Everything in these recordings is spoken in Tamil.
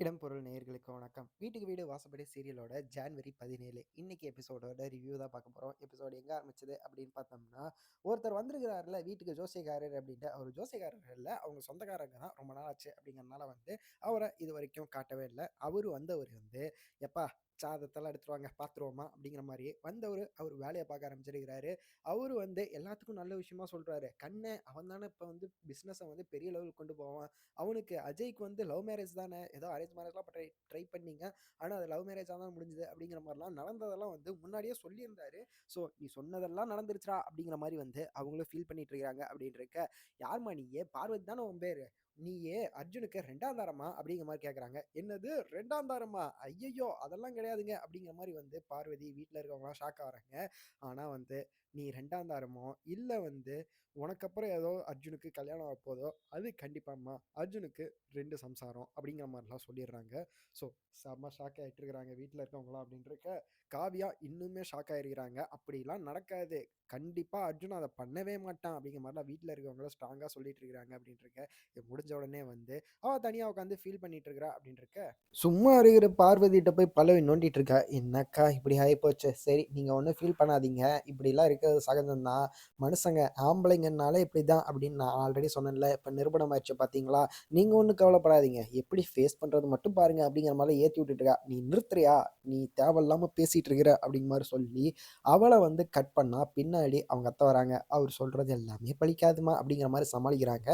இடம் பொருள் நேயர்களுக்கு வணக்கம். வீட்டுக்கு வீடு வாசப்படி சீரியலோட ஜான்வரி 17 இன்னைக்கு எபிசோடோட ரிவ்யூ தான் பார்க்க போகிறோம் எபிசோடு எங்கே ஆரம்பிச்சது அப்படின்னு பார்த்தோம்னா, ஒருத்தர் வந்திருக்கிறாருல வீட்டுக்கு ஜோசியக்காரர் அப்படின்ட்டு. அவர் ஜோசியக்காரர் இல்லை அவங்க சொந்தக்காரங்க தான். ரொம்ப நாள் ஆச்சு அப்படிங்கிறனால வந்து அவரை இது வரைக்கும் காட்டவே இல்லை அவரு வந்தவர் வந்து, "எப்பா சாதத்தெல்லாம் எடுத்துருவாங்க பார்த்துருவோமா" அப்படிங்கிற மாதிரியே வந்தவர் அவர் வேலையை பார்க்க ஆரம்பிச்சிருக்கிறாரு. அவர் வந்து எல்லாத்துக்கும் நல்ல விஷயமா சொல்றாரு. கண்ணை அவன் தானே இப்போ வந்து பிஸ்னஸை வந்து பெரிய லெவலுக்கு கொண்டு போவான். அவனுக்கு அஜய்க்கு வந்து லவ் மேரேஜ் தானே. ஏதோ அரேஞ்ச் மேரேஜ்லாம் ட்ரை ட்ரை பண்ணீங்க. ஆனால் அது லவ் மேரேஜ் தான் முடிஞ்சது." அப்படிங்கிற மாதிரிலாம் நடந்ததெல்லாம் வந்து முன்னாடியே சொல்லியிருந்தாரு. ஸோ "நீ சொன்னதெல்லாம் நடந்துருச்சுடா" அப்படிங்கிற மாதிரி வந்து அவங்களும் ஃபீல் பண்ணிட்டு இருக்கிறாங்க அப்படின்ட்டு இருக்க, "யார்ம்மா நீயி? பார்வதி தானே உன் பேர் நீயே அர்ஜுனுக்கு ரெண்டாம் தாரமா?" அப்படிங்கிற மாதிரி கேட்குறாங்க "என்னது ரெண்டாம் தாரமா? ஐயையோ அதெல்லாம் கிடையாதுங்க." அப்படிங்கிற மாதிரி வந்து பார்வதி வீட்டில் இருக்கவங்களாம் ஷாக் ஆகிறாங்க ஆனால் வந்து, "நீ ரெண்டாம் தாரமோ, இல்லை வந்து உனக்கு அப்புறம் ஏதோ அர்ஜுனுக்கு கல்யாணம் ஆகப்போதோ, அது கண்டிப்பாம்மா. அர்ஜுனுக்கு ரெண்டு சம்சாரம்." அப்படிங்கிற மாதிரிலாம் சொல்லிடுறாங்க. ஸோ செம்ம ஷாக் ஆகிட்டு இருக்கிறாங்க வீட்டில் இருக்கவங்களாம் அப்படின்ட்டு இருக்க, காவியா இன்னுமே ஷாக் ஆகிருக்கிறாங்க "அப்படிலாம் நடக்காது. கண்டிப்பாக அர்ஜுன் அதை பண்ணவே மாட்டான்." அப்படிங்கிற மாதிரிலாம் வீட்டில் இருக்கவங்களும் ஸ்ட்ராங்காக சொல்லிட்டு இருக்கிறாங்க அப்படின்ட்டு இருக்க, முடிஞ்ச உடனே வந்து அவ தனியா உட்காந்து ஃபீல் பண்ணிட்டு இருக்கிறா அப்படின்னு இருக்க, சும்மா இருக்கிற பார்வதிட்ட போய் பல்லவி நோண்டிட்டு இருக்கா. "என்னக்கா இப்படி ஆகிப்போச்சு சரி நீங்க ஒன்றும் ஃபீல் பண்ணாதீங்க. இப்படிலாம் இருக்கிறது சகஜம்தான் மனுஷங்க ஆம்பளைங்கனால இப்படி இப்படிதான் அப்படின்னு நான் ஆல்ரெடி சொன்னேன்ல. இப்ப நிரூபணம் ஆயிடுச்சு பார்த்தீங்களா? நீங்க ஒண்ணும் கவலைப்படாதீங்க. எப்படி ஃபேஸ் பண்றது மட்டும் பாருங்க." அப்படிங்கிற மாதிரி ஏத்தி விட்டுட்டு இருக்கா. "நீ நிறுத்துறியா? நீ தேவையில்லாம பேசிட்டு இருக்கிற." அப்படிங்கிற மாதிரி சொல்லி அவளை வந்து கட் பண்ணா, பின்னாடி அவங்க அத்தை வராங்க. அவர் சொல்றது எல்லாமே பலிக்காதும்மா." அப்படிங்கிற மாதிரி சமாளிக்கிறாங்க.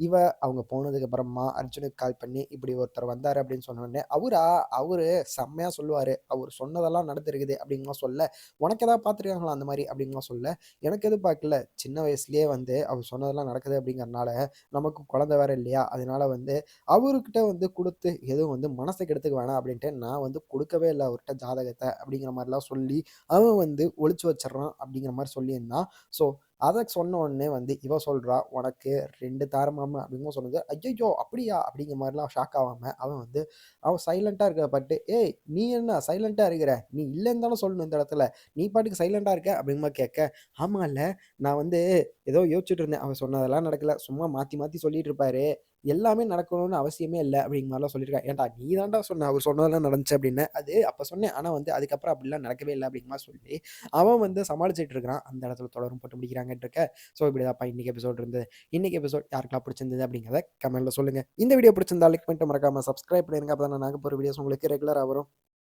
இவ அவங்க போனதுக்கு அப்புறமா அர்ஜுனுக்கு கால் பண்ணி, "இப்படி ஒருத்தர் வந்தாரு." அப்படின்னு சொன்ன உடனே, "அவரா? அவரு செம்மையா சொல்லுவாரு. அவர் சொன்னதெல்லாம் நடந்திருக்குது." அப்படின்லாம் சொல்ல, "உனக்கு ஏதாவது பார்த்துருக்காங்களா அந்த மாதிரி அப்படின்லாம் சொல்ல, "எனக்கு எதுவும் பார்க்கல. சின்ன வயசுலயே வந்து அவர் சொன்னதெல்லாம் நடக்குது அப்படிங்கிறனால, நமக்கு குழந்தை வேற இல்லையா? அதனால வந்து அவர்கிட்ட வந்து கொடுத்து எதுவும் வந்து மனசை கெடுத்துக்க வேணாம் அப்படின்ட்டு நான் வந்து கொடுக்கவே இல்லை அவர்கிட்ட ஜாதகத்தை அப்படிங்கிற மாதிரிலாம் சொல்லி, அவன் வந்து ஒழிச்சு வச்சிடறான் அப்படிங்கிற மாதிரி சொல்லியிருந்தான். ஸோ அதை சொன்ன உடனே வந்து இவ சொல்றா, "உனக்கு ரெண்டு தாரமாம." அப்படின்னு சொன்னது, ஐயோ அப்படியா?" அப்படிங்கிற மாதிரிலாம் ஷாக் ஆகாமல் அவன் வந்து அவன் சைலண்ட்டாக இருக்கிறத பார்த்துட்டு, "ஏய் நீ என்ன சைலண்ட்டாக இருக்கிற? நீ இல்லைன்னு தானே சொல்லணும் இந்த இடத்துல. நீ பாட்டுக்கு சைலண்ட்டாக இருக்க." அப்படிங்கிற கேட்க ஆமாம் இல்லை நான் வந்து ஏதோ யோசிச்சுட்டு இருந்தேன். அவர் சொன்னதெல்லாம் நடக்கல. சும்மா மாற்றி மாற்றி சொல்லிட்டு இருப்பாரு. எல்லாமே நடக்கணும்னு அவசியமே இல்லை அப்படிங்கிற மாதிரிலாம் சொல்லியிருக்கா. "ஏன்டா நீ தான்டா சொன்ன அவர் சொன்னதெல்லாம் நடந்துச்சு." அப்படின்னு. "அது அப்போ சொன்னேன். ஆனால் வந்து அதுக்கப்புறம் அப்படிலாம் நடக்கவே இல்லை அப்படிங்கிற சொல்லி, அவன் வந்து சமாளிச்சுட்டு இருக்கிறான். அந்த இடத்துல தொடரும் போட்டு முடிக்கிறாங்கன்னு இருக்க, ஸோ இப்படிதான்ப்பா இன்னைக்கு எபிசோட் இருந்தது. இன்னைக்கு எபிசோட் யாருக்கெல்லாம் பிடிச்சிருந்தது அப்படிங்கிறத கமெண்ட்ல சொல்லுங்க. இந்த வீடியோ பிடிச்சிருந்தா லைக் பண்ணிட்டு மறக்காம சப்ஸ்கிரைப் பண்ணிருங்க. அப்பதான் நாங்கள் போகிற வீடியோஸ் உங்களுக்கு ரெகுலராக வரும்.